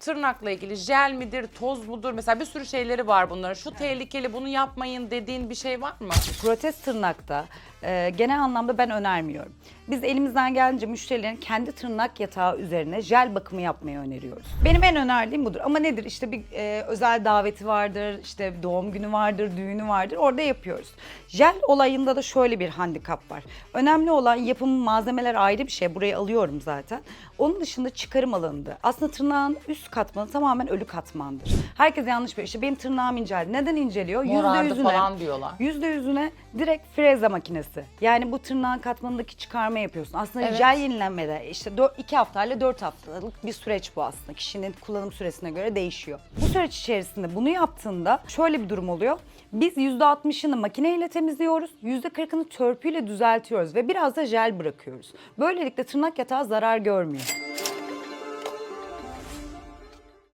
tırnakla ilgili jel midir, toz mudur? Mesela bir sürü şeyleri var bunların. Şu tehlikeli bunu yapmayın dediğin bir şey var mı? Protez tırnakta e, genel anlamda ben önermiyorum. Biz elimizden gelince müşterilerin kendi tırnak yatağı üzerine jel bakımı yapmayı öneriyoruz. Benim en önerdiğim budur. Ama nedir? İşte bir e, özel daveti vardır, işte doğum günü vardır, düğünü vardır. Orada yapıyoruz. Jel olayında da şöyle bir handikap var. Önemli olan yapım malzemeler ayrı bir şey. Buraya alıyorum zaten. Onun dışında çıkarım alanında. Aslında tırnağın üst katmanı tamamen ölü katmandır. Herkes yanlış biliyor. İşte benim tırnağım inceldi. Neden inceliyor? Morardı Yüzde yüzüne- falan diyorlar. Yüzde yüzüne direkt freze makinesi. Yani bu tırnağın katmanındaki çıkarma yapıyorsun. Aslında Evet. jel yenilenmede işte 2 haftayla 4 haftalık bir süreç bu aslında. Kişinin kullanım süresine göre değişiyor. Bu süreç içerisinde bunu yaptığında şöyle bir durum oluyor. Biz %60'ını makineyle temizliyoruz, %40'ını törpüyle düzeltiyoruz ve biraz da jel bırakıyoruz. Böylelikle tırnak yatağı zarar görmüyor.